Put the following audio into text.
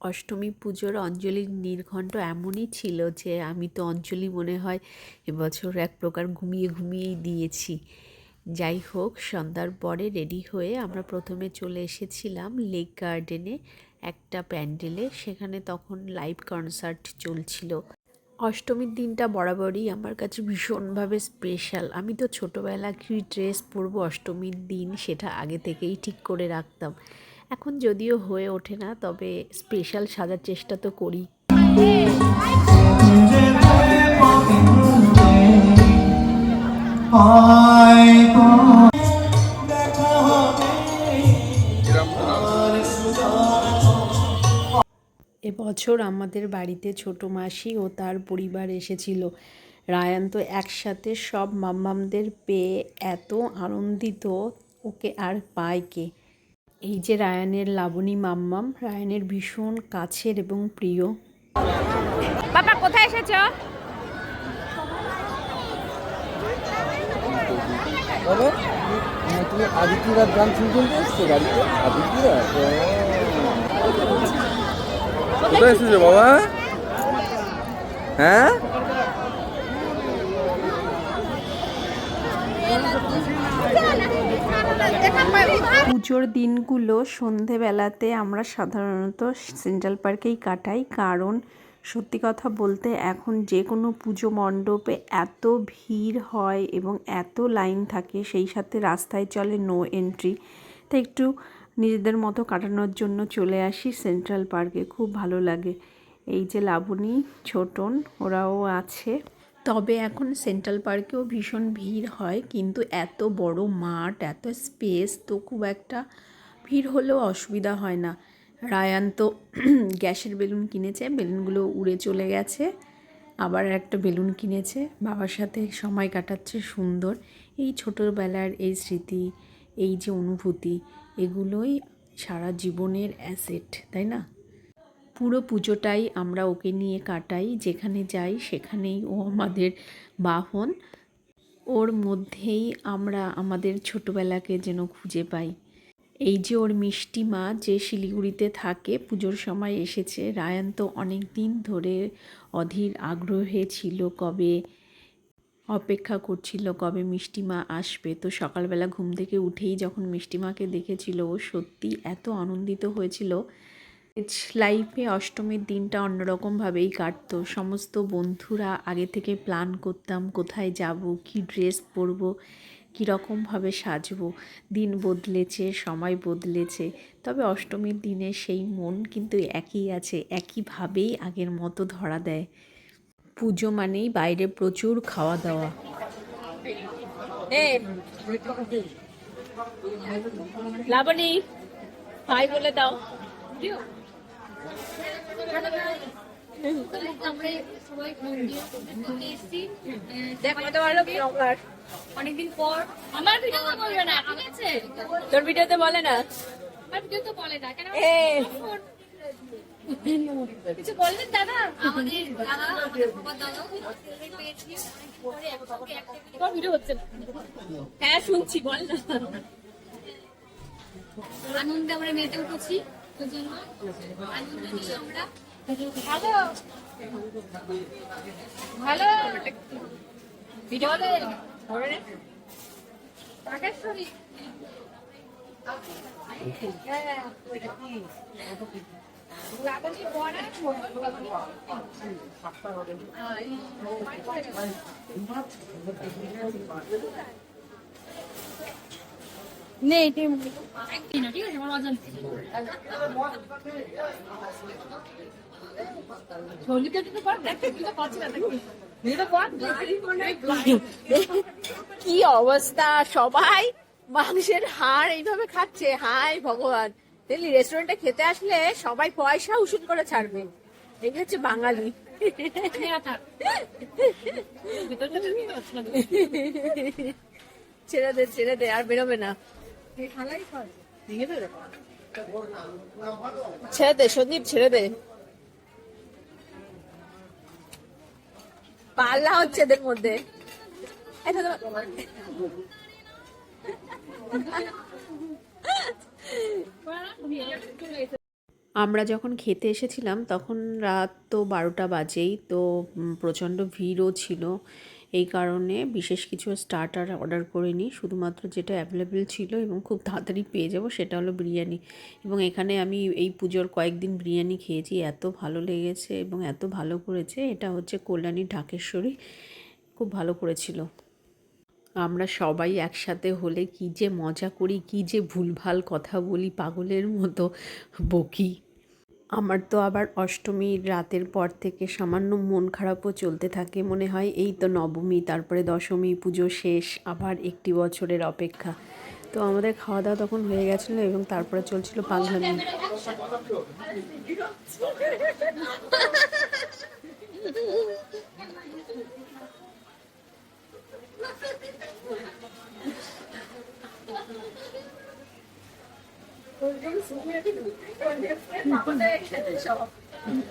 অষ্টমী পুজোর অঞ্জলির নির্ঘণ্ট এমনই ছিল যে আমি তো অঞ্জলি মনে হয় এবছর এক প্রকার ঘুমিয়ে ঘুমিয়েই দিয়েছি। যাই হোক, সন্ধ্যার পরে রেডি হয়ে আমরা প্রথমে চলে এসেছিলাম লেক গার্ডেনে একটা প্যান্ডেলে। সেখানে তখন লাইভ কনসার্ট চলছিল। অষ্টমীর দিনটা বরাবরই আমার কাছে ভীষণভাবে স্পেশাল। আমি তো ছোটোবেলা কী ড্রেস পরবো অষ্টমীর দিন সেটা আগে থেকেই ঠিক করে রাখতাম। এখন যদিও হয়ে ওঠে না, তবে স্পেশাল সাজার চেষ্টা তো করি। এবছর আমাদের বাড়িতে ছোট মাসি ও তার পরিবার এসেছিল। রায়ান তো একসাথে সব মাম্মামদের পেয়ে এত আনন্দিত, ওকে আর পায় কে? এই যে রায়ানের লাবণী মাম্মাম রায়ানের ভীষণ কাছের এবং প্রিয়। বাবা কোথায় এসেছ? বাবা তুমি আদিত্যরার গান শুনছেন এসছো গাড়িতে আদিত্যরা কোথায় এসেছ বাবা? হ্যাঁ? পুজোর দিনগুলো সন্ধেবেলাতে আমরা সাধারণত সেন্ট্রাল পার্কেই কাটাই। কারণ সত্যি কথা বলতে এখন যে কোনো পুজো মণ্ডপে এত ভিড় হয় এবং এত লাইন থাকে, সেই সাথে রাস্তায় চলে নো এন্ট্রি তাই একটু নিজেদের মতো কাটানোর জন্য চলে আসি সেন্ট্রাল পার্কে, খুব ভালো লাগে। এই যে লাবণী, ছোটন, ওরাও আছে। তবে এখন সেন্ট্রাল পার্কেও ভীষণ ভিড় হয়, কিন্তু এত বড় মাঠ, এত স্পেস তো খুব একটা ভিড় হলেও অসুবিধা হয় না। রায়ান তো গ্যাসের বেলুন কিনেছে, বেলুনগুলো উড়ে চলে গেছে, আবার একটা বেলুন কিনেছে, বাবার সাথে সময় কাটাচ্ছে সুন্দর। এই ছোটোবেলার এই স্মৃতি, এই যে অনুভূতি, এগুলোই সারা জীবনের অ্যাসেট তাই না? পুরো পুজোটাই আমরা ওকে নিয়ে কাটাই, যেখানে যাই সেখানেই ও আমাদের বাহন। ওর মধ্যেই আমরা আমাদের ছোটোবেলাকে যেন খুঁজে পাই। এই যে ওর মিষ্টি মা যে শিলিগুড়িতে থাকে, পুজোর সময় এসেছে। রায়ান তো অনেক দিন ধরে অধীর আগ্রহে ছিল কবে অপেক্ষা করছিল, কবে মিষ্টিমা আসবে। তো সকালবেলা ঘুম থেকে উঠেই যখন মিষ্টিমাকে দেখেছিল, ও সত্যি এত আনন্দিত হয়েছিল লাইফে অষ্টমীর দিনটা অন্যরকমভাবেই কাটতো। সমস্ত বন্ধুরা আগে থেকে প্ল্যান করতাম কোথায় যাব, কি ড্রেস পরবো, কীরকমভাবে সাজবো। দিন বদলেছে, সময় বদলেছে। তবে অষ্টমীর দিনে সেই মন কিন্তু একই আছে, একইভাবেই আগের মতো ধরা দেয়। পুজো মানেই বাইরে প্রচুর খাওয়া দাওয়া। লাবণী হাই বলে দাও। অনেকদিন পর আমার ভিডিও বলবে না ঠিক আছে তোর ভিডিওতে বলে না। আমার ভিডিও তো বলে না কেন কিছু বললেন দাদা আমাদের তোমার ভিডিও হচ্ছে না। হ্যাঁ শুনছি বল না। আনন্দে আমরা মেতে উঠেছি। জন্য আনন্দ নিয়ে আমরা ভালো ভালো ভিডিও না রাকেশ্বরী বড় নেই টিম ঠিক আছে আমার অজান্তে কি অবস্থা? সবাই মাংসের হাড় এইভাবে খাচ্ছে। হাই ভগবান। দেখলি রেস্টুরেন্টে খেতে আসলে সবাই পয়সা উসুল করে ছাড়বে। এই হচ্ছে বাঙালি। ছেড়ে দে ছেড়ে দে, আর বেরোবে না। ছেড়ে দে, সন্দীপ, ছেড়ে দে। পাল্লা হচ্ছে এদের মধ্যে। আমরা যখন খেতে এসেছিলাম, তখন রাত তো বারোটা বাজেই, তো প্রচণ্ড ভিড়ও ছিল। এই কারণে বিশেষ কিছু স্টার্টার অর্ডার করিনি শুধুমাত্র যেটা অ্যাভেলেবেল ছিল এবং খুব তাড়াতাড়ি পেয়ে যাব সেটা হলো বিরিয়ানি। এবং এখানে আমি এই পুজোর কয়েকদিন বিরিয়ানি খেয়েছি, এত ভালো লেগেছে এবং এত ভালো করেছে। এটা হচ্ছে কল্যাণী ঢাকেশ্বরী, খুব ভালো করেছিল। আমরা সবাই একসাথে হলে কি যে মজা করি, কি যে ভুলভাল কথা বলি পাগলের মতো, বকি। আমার তো আবার অষ্টমীর রাতের পর থেকে সামান্য মন খারাপও চলতে থাকে মনে হয়। এই তো নবমী, তারপরে দশমী, পুজো শেষ, আবার একটি বছরের অপেক্ষা। তো আমাদের খাওয়া দাওয়া তখন হয়ে গেছিল এবং তারপরে চলছিল পাগলামি সব Cô ấy nghĩ Phú Nguyễn 笑。嗯